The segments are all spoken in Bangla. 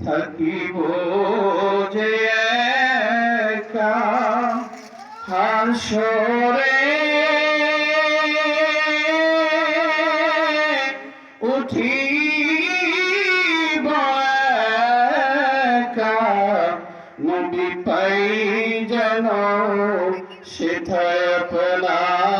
থাকিব যে একা হাসরে উঠিব পাই যেন সেথায় আপনারি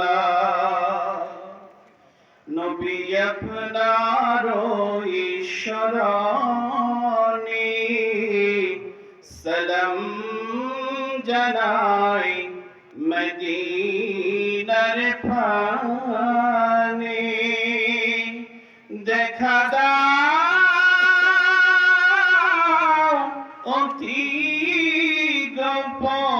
হাবিবাল্লাহ নবী আপনার ঈশ্বরণী সালাম জানাই মদিনার পানে দেখা দাও অতি গোপনে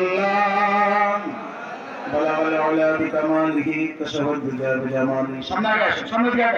वला वला वला बिकमान लिखी तशहद बिजा बिजामान सामने आ गया सामने क्या